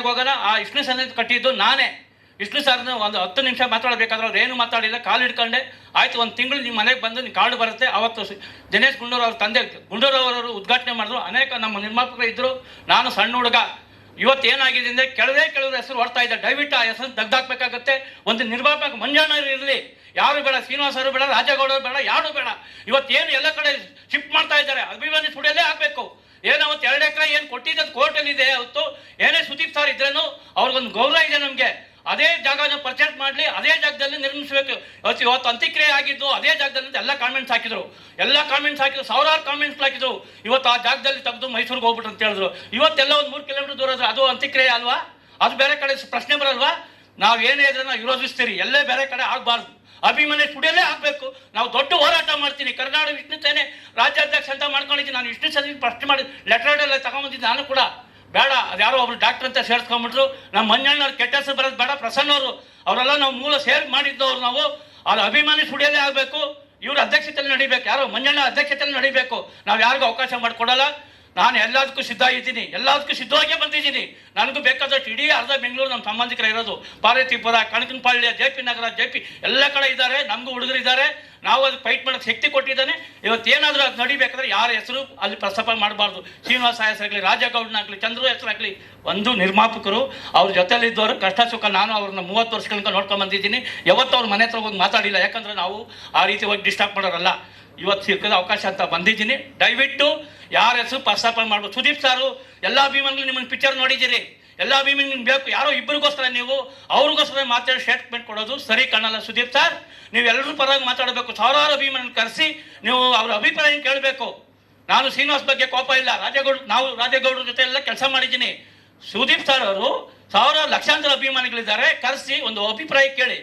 ಮನೆಗೆ ಹೋಗೋಣ. ಆ ವಿಷ್ಣು ಸನ್ನಿಧಿ ಕಟ್ಟಿದ್ದು ನಾನೇ. ವಿಷ್ಣು ಸರ್ನ ಒಂದು ಹತ್ತು ನಿಮಿಷ ಮಾತಾಡಬೇಕಾದ್ರೆ ಅವ್ರು ಏನು ಮಾತಾಡಿಲ್ಲ. ಕಾಲು ಹಿಡ್ಕೊಂಡೆ. ಆಯ್ತು, ಒಂದು ತಿಂಗಳು ನಿಮ್ಮ ಮನೆಗೆ ಬಂದು ನಿಮ್ಮ ಕಾರ್ಡ್ ಬರುತ್ತೆ. ಅವತ್ತು ದಿನೇಶ್ ಗುಂಡೂರು ಅವ್ರ ತಂದೆ, ಗುಂಡೂರು ಅವರು ಉದ್ಘಾಟನೆ ಮಾಡಿದ್ರು. ಅನೇಕ ನಮ್ಮ ನಿರ್ಮಾಪಕರು ಇದ್ದರು ನಾನು ಸಣ್ಣ ಹುಡುಗ. ಇವತ್ತು ಏನಾಗಿದೆ ಅಂದರೆ ಕೆಳವೇ ಕೆಲವ್ರ ಹೆಸರು ಹೊಡ್ತಾ ಇದೆ. ದಯವಿಟ್ಟು ಆ ಹೆಸರು ತೆಗ್ದಾಕ್ಬೇಕಾಗತ್ತೆ. ಒಂದು ನಿರ್ಮಾಪಕ ಮಂಜಾಣ ಇರಲಿ. ಯಾರು ಬೇಡ ಶ್ರೀನಿವಾಸರು ಬೇಡ ರಾಜೇಗೌಡರು ಬೇಡ, ಯಾರು ಬೇಡ. ಇವತ್ತೇನು ಎಲ್ಲ ಕಡೆ ಶಿಫ್ಟ್ ಮಾಡ್ತಾ ಇದ್ದಾರೆ ಅಭಿಮಾನಿ ಸ್ಟುಡಿಯೋಲ್ಲೇ ಆಗಬೇಕು ಏನು ಅವತ್ತು ಎರಡು ಎಕರೆ ಏನು ಕೋರ್ಟಲ್ಲಿ ಇದೆ ಅವತ್ತು. ಏನೇ ಸುದೀಪ್ ಸರ್ ಇದ್ರೇನು, ಅವ್ರಿಗೊಂದು ಗೌರವ ಇದೆ ನಮಗೆ. ಅದೇ ಜಾಗ ಪರ್ಚೇಸ್ ಮಾಡಲಿ, ಅದೇ ಜಾಗದಲ್ಲಿ ನಿರ್ಮಿಸಬೇಕು. ಇವತ್ತು ಇವತ್ತು ಅಂತ್ಯಕ್ರಿಯೆ ಆಗಿದ್ದು ಅದೇ ಜಾಗದಲ್ಲಿ ಎಲ್ಲ ಕಾಮೆಂಟ್ಸ್ ಹಾಕಿದ್ರು. ಎಲ್ಲ ಕಾಮೆಂಟ್ಸ್ ಹಾಕಿದ್ರು, ಸಾವಿರಾರು ಕಾಮೆಂಟ್ಸ್ ಹಾಕಿದ್ರು. ಇವತ್ತು ಆ ಜಾಗದಲ್ಲಿ ತೆಗೆದು ಮೈಸೂರಿಗೆ ಹೋಗ್ಬಿಟ್ಟು ಅಂತ ಹೇಳಿದ್ರು. ಇವತ್ತೆಲ್ಲ ಒಂದು ಮೂರು ಕಿಲೋಮೀಟರ್ ದೂರ ಇದ್ರೆ ಅದು ಅಂತ್ಯಕ್ರಿಯೆ ಅಲ್ವಾ? ಅದು ಬೇರೆ ಕಡೆ ಪ್ರಶ್ನೆ ಬರಲ್ವಾ? ನಾವು ಏನೇ ಇದ್ರೆ ನಾವು ವಿರೋಧಿಸ್ತೀರಿ ಎಲ್ಲೇ ಬೇರೆ ಕಡೆ ಆಗಬಾರ್ದು. ಅಭಿಮಾನಿ ಸ್ಟುಡಿಯೋಲ್ಲೇ ಆಗಬೇಕು. ನಾವು ದೊಡ್ಡ ಹೋರಾಟ ಮಾಡ್ತೀನಿ. ಕರ್ನಾಟಕ ವಿಷ್ಣು ಸೇನೆ ರಾಜ್ಯಾಧ್ಯಕ್ಷ ಅಂತ ಮಾಡ್ಕೊಂಡಿದ್ದೀನಿ. ನಾನು ವಿಷ್ಣು ಸೇನೆ ಪ್ರಶ್ನೆ ಮಾಡಿ ಲೆಟರ್ ಎಲ್ಲ ತಗೊಂಬಂದಿದ್ದೆ ನಾನು ಕೂಡ. ಬೇಡ, ಅದ್ಯಾರೋ ಒಬ್ರು ಡಾಕ್ಟರ್ ಅಂತ ಸೇರಿಸ್ಕೊಂಡ್ಬಿಟ್ರು. ನಮ್ಮ ಮಂಜಣ್ಣವ್ರು ಕೆಟ್ಟ ಹೆಸರು ಬರೋದು ಬೇಡ ಪ್ರಸನ್ನವರು ಅವರೆಲ್ಲ ನಾವು ಮೂಲ ಸೇರ್ ಮಾಡಿದ್ದವ್ರು ನಾವು. ಅದು ಅಭಿಮಾನಿ ಸುಡಿಯಲ್ಲೇ ಆಗಬೇಕು. ಇವ್ರ ಅಧ್ಯಕ್ಷತೆಯಲ್ಲಿ ನಡಿಬೇಕು. ಯಾರೋ ಮಂಜಣ್ಣ ಅಧ್ಯಕ್ಷತೆಯಲ್ಲಿ ನಡಿಬೇಕು. ನಾವು ಯಾರಿಗೂ ಅವಕಾಶ ಮಾಡಿಕೊಡಲ್ಲ. ನಾನು ಎಲ್ಲದಕ್ಕೂ ಸಿದ್ಧ ಇದ್ದೀನಿ. ಎಲ್ಲದಕ್ಕೂ ಸಿದ್ಧವಾಗೇ ಬಂದಿದ್ದೀನಿ. ನನಗೂ ಬೇಕಾದಷ್ಟು ಇಡೀ ಅರ್ಧ ಬೆಂಗಳೂರು ನಮ್ಮ ಸಂಬಂಧಿಕರ ಇರೋದು. Parvathipura Kanakanapalya J P Nagar, J P ಎಲ್ಲ ಕಡೆ ಇದ್ದಾರೆ. ನಮಗೂ ಹುಡುಗರಿದ್ದಾರೆ. ನಾವು ಅದಕ್ಕೆ ಫೈಟ್ ಮಾಡೋಕ್ಕೆ ಶಕ್ತಿ ಕೊಟ್ಟಿದ್ದಾನೆ. ಇವತ್ತೇನಾದರೂ ಅದು ನಡಿಬೇಕಾದ್ರೆ ಯಾರ ಹೆಸರು ಅಲ್ಲಿ ಪ್ರಸ್ತಾಪ ಮಾಡಬಾರ್ದು. ಶ್ರೀನಿವಾಸ ಹೆಸರಾಗಲಿ ರಾಜಗೌಡನಾಗಲಿ ಚಂದ್ರು ಹೆಸರಾಗಲಿ ಒಂದು ನಿರ್ಮಾಪಕರು, ಅವ್ರ ಜೊತೆಲಿದ್ದವರು ಕಷ್ಟ ಸುಖ ನಾನು ಅವ್ರನ್ನ ಮೂವತ್ತು ವರ್ಷಗಳಿಂದ ನೋಡ್ಕೊಂಡು ಬಂದಿದ್ದೀನಿ. ಯಾವತ್ತೂ ಅವ್ರ ಮನೆ ಹತ್ರ ಹೋಗಿ ಮಾತಾಡಿಲ್ಲ. ಯಾಕಂದ್ರೆ ನಾವು ಆ ರೀತಿ ಹೋಗಿ ಡಿಸ್ಟರ್ಬ್ ಮಾಡೋರಲ್ಲ. ಇವತ್ತು ಸಿಕ್ಕದ ಅವಕಾಶ ಅಂತ ಬಂದಿದ್ದೀನಿ. ದಯವಿಟ್ಟು ಯಾರ ಹೆಸರು ಪ್ರಸ್ತಾಪ ಮಾಡ್ಬೋದು. ಸುದೀಪ್ ಸಾರು, ಎಲ್ಲ ಅಭಿಮಾನಿಗಳು ನಿಮ್ಮನ್ನು ಪಿಕ್ಚರ್ ನೋಡಿದ್ದೀರಿ. ಎಲ್ಲ ನಿಮ್ಗೆ ಬೇಕು. ಯಾರೋ ಇಬ್ಬರಿಗೋಸ್ಕರ ನೀವು ಅವ್ರಿಗೋಸ್ಕರ ಮಾತಾಡಿ ಸ್ಟೇಟ್ಮೆಂಟ್ ಕೊಡೋದು. ಸರಿ ಕಾಣಲ್ಲ ಸುದೀಪ್ ಸರ್ ನೀವು ಎಲ್ಲರೂ ಪರವಾಗಿ ಮಾತಾಡಬೇಕು. ಸಾವಿರಾರು ಅಭಿಮಾನಿ ಕರೆಸಿ ನೀವು ಅವ್ರ ಅಭಿಪ್ರಾಯ ಕೇಳಬೇಕು? ನಾನು ಶ್ರೀನಿವಾಸ್ ಬಗ್ಗೆ ಕೋಪ ಇಲ್ಲ. ರಾಜೇಗೌಡ, ನಾವು ರಾಜೇಗೌಡರ ಜೊತೆ ಎಲ್ಲ ಕೆಲಸ ಮಾಡಿದ್ದೀನಿ. ಸುದೀಪ್ ಸರ್ ಅವರು ಸಾವಿರಾರು ಲಕ್ಷಾಂತರ ಅಭಿಮಾನಿಗಳಿದ್ದಾರೆ. ಕರೆಸಿ ಒಂದು ಅಭಿಪ್ರಾಯ ಕೇಳಿ.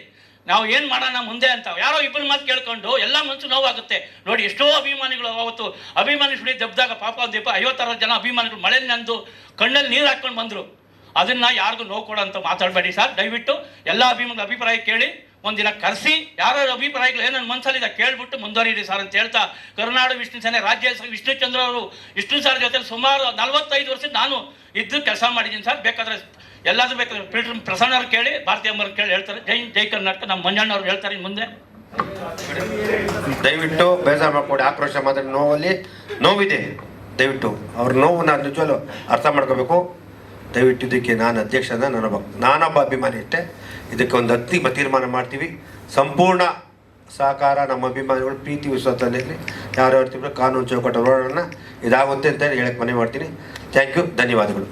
ನಾವು ಏನು ಮಾಡೋಣ ಮುಂದೆ ಅಂತ. ಯಾರೋ ಇಬ್ಬರು ಮಾತು ಕೇಳ್ಕೊಂಡು ಎಲ್ಲ ಮನಸ್ಸು ನೋವಾಗುತ್ತೆ. ನೋಡಿ, ಎಷ್ಟೋ ಅಭಿಮಾನಿಗಳು ಅವತ್ತು ಅಭಿಮಾನಿ ಸುಳಿ ದಬ್ದಾಗ ಪಾಪ ದೀಪ ಐವತ್ತಾರು ಜನ ಅಭಿಮಾನಿಗಳು ಮಳೆ ನಂದು ಕಣ್ಣಲ್ಲಿ ನೀರು ಹಾಕ್ಕೊಂಡು ಬಂದರು. ಅದನ್ನ ಯಾರಿಗೂ ನೋವು ಕೊಡೋಂತ ಮಾತಾಡಬೇಡಿ ಸರ್. ದಯವಿಟ್ಟು ಎಲ್ಲ ಅಭಿಮಾನಿಗಳ ಅಭಿಪ್ರಾಯ ಕೇಳಿ, ಒಂದಿನ ಕರೆಸಿ. ಯಾರ್ಯಾರ ಅಭಿಪ್ರಾಯಗಳು ಏನೋ ಮನಸ್ಸಲ್ಲಿದೆ ಕೇಳ್ಬಿಟ್ಟು ಮುಂದುವರಿಯಿರಿ ಸರ್ ಅಂತ ಹೇಳ್ತಾ ಕರ್ನಾಟಕ ವಿಷ್ಣು ಸೇನೆ ರಾಜ್ಯ ವಿಷ್ಣುಚಂದ್ರ ವಿಷ್ಣು ಚಂದ್ರ ಅವರು, ವಿಷ್ಣು ಸರ್ ಜೊತೆ ಸುಮಾರು ನಲವತ್ತೈದು ವರ್ಷ ನಾನು ಇದ್ದು ಕೆಲಸ ಮಾಡಿದ್ದೀನಿ ಸರ್. ಬೇಕಾದ್ರೆ ಎಲ್ಲಾದರೂ ಬೇಕಾದ್ರೆ ಫಿಲ್ಟರ್ ಪ್ರಸನ್ನ ಕೇಳಿ, ಭಾರತೀಯ ಅಮ್ಮರು ಕೇಳಿ ಹೇಳ್ತಾರೆ. ಜೈ ಜೈ ಕರ್ನಾಟಕ. ನಮ್ಮ ಮಂಜಣ್ಣ ಅವ್ರು ಹೇಳ್ತಾರೆ ಇನ್ನು ಮುಂದೆ. ದಯವಿಟ್ಟು ಬೇಜಾರು ಮಾಡ್ಕೊಡಿ, ಆಕ್ರೋಶ ಮಾತ್ರ ನೋವಲ್ಲಿ ನೋವಿದೆ. ದಯವಿಟ್ಟು ಅವ್ರ ನೋವನ್ನ ನಿಜವಲ್ಲೂ ಅರ್ಥ ಮಾಡ್ಕೋಬೇಕು. ದಯವಿಟ್ಟು ಇದಕ್ಕೆ ನಾನು ಅಧ್ಯಕ್ಷನ ನಾನೊಬ್ಬ ನಾನೊಬ್ಬ ಅಭಿಮಾನಿ ಅಷ್ಟೇ ಇದಕ್ಕೆ ಒಂದು ಅಂತಿಮ ತೀರ್ಮಾನ ಮಾಡ್ತೀವಿ. ಸಂಪೂರ್ಣ ಸಹಕಾರ ನಮ್ಮ ಅಭಿಮಾನಿಗಳು, ಪ್ರೀತಿ ವಿಶ್ವಾಸದಲ್ಲಿ ಯಾರು ಹೇಳ್ತಿದ್ರು ಕಾನೂನು ಚೌಕಟ್ಟು ಹೋರಾಡೋಣ ಇದಾಗುತ್ತೆ ಅಂತ ಹೇಳಿ ಹೇಳಕ್ಕೆ ಮನೆ ಮಾಡ್ತೀನಿ. ಥ್ಯಾಂಕ್ ಯು ಧನ್ಯವಾದಗಳು.